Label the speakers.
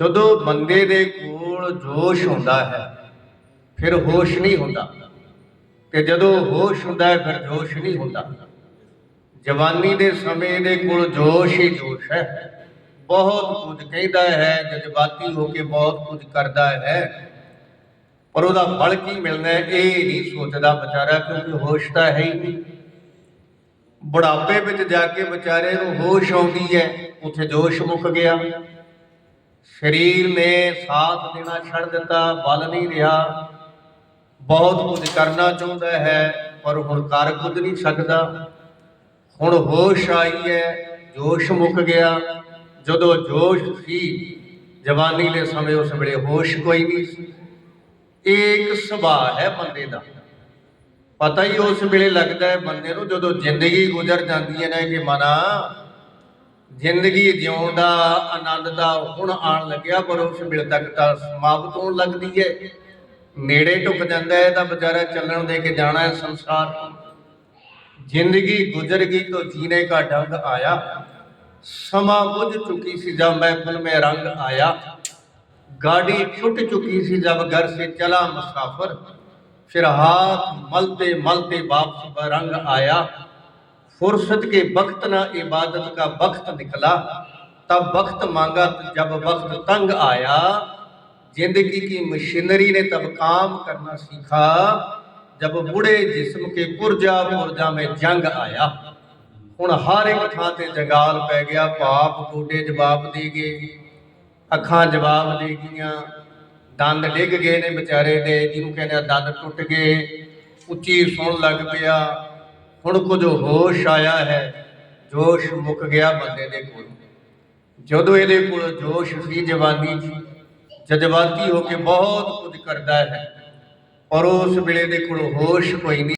Speaker 1: ਜਦੋਂ ਬੰਦੇ ਦੇ ਕੋਲ ਜੋਸ਼ ਹੁੰਦਾ ਹੈ, ਫਿਰ ਹੋਸ਼ ਨਹੀਂ ਹੁੰਦਾ। ਤੇ ਜਦੋਂ ਹੋਸ਼ ਹੁੰਦਾ ਹੈ, ਫਿਰ ਜੋਸ਼ ਨਹੀਂ ਹੁੰਦਾ। ਜਵਾਨੀ ਦੇ ਸਮੇਂ ਦੇ ਕੋਲ ਜੋਸ਼ ਹੀ ਜੋਸ਼ ਹੈ। ਬਹੁਤ ਕੁਝ ਕਹਿੰਦਾ ਹੈ, ਜਜ਼ਬਾਤੀ ਹੋ ਕੇ ਬਹੁਤ ਕੁਝ ਕਰਦਾ ਹੈ। ਪਰ ਉਹਦਾ ਫਲ ਕੀ ਮਿਲਣਾ ਇਹ ਨਹੀਂ ਸੋਚਦਾ ਵਿਚਾਰਾ, ਕਿਉਂਕਿ ਹੋਸ਼ ਤਾਂ ਹੈ ਹੀ ਨਹੀਂ। ਬੁਢਾਪੇ ਵਿੱਚ ਜਾ ਕੇ ਵਿਚਾਰੇ ਨੂੰ ਹੋਸ਼ ਆਉਂਦੀ ਹੈ, ਉੱਥੇ ਜੋਸ਼ ਮੁੱਕ ਗਿਆ। ਸਰੀਰ ਨੇ ਸਾਥ ਦੇਣਾ ਛੱਡ ਦਿੱਤਾ, ਬਲ ਨਹੀਂ ਰਿਹਾ। ਬਹੁਤ ਕੁਝ ਕਰਨਾ ਚਾਹੁੰਦਾ ਹੈ, ਪਰ ਹੁਣ ਕਰ ਕੁਝ ਨਹੀਂ ਸਕਦਾ ਹੁਣ ਹੋਸ਼ ਆਈ ਹੈ, ਜੋਸ਼ ਮੁੱਕ ਗਿਆ। ਜਦੋਂ ਜੋਸ਼ ਸੀ, ਜਵਾਨੀ ਦੇ ਸਮੇਂ ਉਸ ਵੇਲੇ ਹੋਸ਼ ਕੋਈ ਨਹੀਂ ਸੀ। ਇਹ ਇੱਕ ਸੁਭਾਅ ਹੈ ਬੰਦੇ ਦਾ। ਪਤਾ ਹੀ ਉਸ ਵੇਲੇ ਲੱਗਦਾ ਹੈ, ਬੰਦੇ ਨੂੰ ਜਦੋਂ ਜ਼ਿੰਦਗੀ ਗੁਜ਼ਰ ਜਾਂਦੀ ਹੈ ਨਾ, ਕਿ ਮਨਾ ਜ਼ਿੰਦਗੀ ਜਿਉਣ ਦਾ ਆਨੰਦ ਦਾ ਹੁਣ ਆਣ ਲੱਗਿਆ, ਪਰ ਉਸ ਵੇਲੇ ਤੱਕ ਤਾਂ ਸਮਾਪਤ ਹੋਣ ਲੱਗਦੀ ਹੈ ਨੇੜੇ ਟੁੱਕ ਜਾਂਦਾ ਹੈ ਤਾਂ ਵਿਚਾਰਾ ਚੱਲਣ ਦੇ ਕੇ ਜਾਣਾ ਹੈ ਸੰਸਾਰ ਜ਼ਿੰਦਗੀ ਗੁਜ਼ਰ ਗਈ ਤੋਂ ਜੀਨੇ ਦਾ ਡੰਗ ਆਇਆ। ਸਮਾਂ ਬੁੱਝ ਚੁੱਕੀ ਸੀ ਜਦ ਮਹਿਫਲ ਮੇ ਰੰਗ ਆਇਆ। ਗਾੜੀ ਛੁੱਟ ਚੁੱਕੀ ਸੀ ਜਦ ਘਰ ਸੇ ਚਲਾ ਮੁਸਾਫਰ। ਫਿਰ ਹਾਥ ਮਲਤੇ ਮਲਤੇ ਵਾਪਸ ਰੰਗ ਆਇਆ। फुर्सत के वक्त ना इबादत का वक्त निकला तब वक्त मांगा जब वक्त तंग आया जिंदगी की मशीनरी ने तब काम करना सीखा जब बूढ़े जिस्म के पुरजा पुरजा में जंग आया ਹੁਣ ਹਰ ਇੱਕ ਥਾਂ ਤੇ ਜੰਗਾਲ ਪੈ ਗਿਆ ਪਾਪ ਗੋਡੇ ਜਵਾਬ ਦੇ ਗਏ ਅੱਖਾਂ ਜਵਾਬ ਦੇ ਗਈਆਂ ਦੰਦ ਡਿੱਗ ਗਏ ਨੇ ਵਿਚਾਰੇ ਦੇ ਜਿਹਨੂੰ ਕਹਿੰਦੇ ਆ ਦੰਦ ਟੁੱਟ ਗਏ ਉੱਚੀ ਸੁਣ ਲੱਗ ਪਿਆ ਹੁਣ ਕੁਝ ਹੋਸ਼ ਆਇਆ ਹੈ, ਜੋਸ਼ ਮੁੱਕ ਗਿਆ ਬੰਦੇ ਦੇ ਕੋਲ। ਜਦੋਂ ਇਹਦੇ ਕੋਲ ਜੋਸ਼ ਸੀ ਜਵਾਨੀ ਸੀ ਜਜ਼ਬਾਤੀ ਹੋ ਕੇ ਬਹੁਤ ਕੁਝ ਕਰਦਾ ਹੈ, ਪਰ ਉਸ ਵੇਲੇ ਦੇ ਕੋਲ ਹੋਸ਼ ਕੋਈ ਨਹੀਂ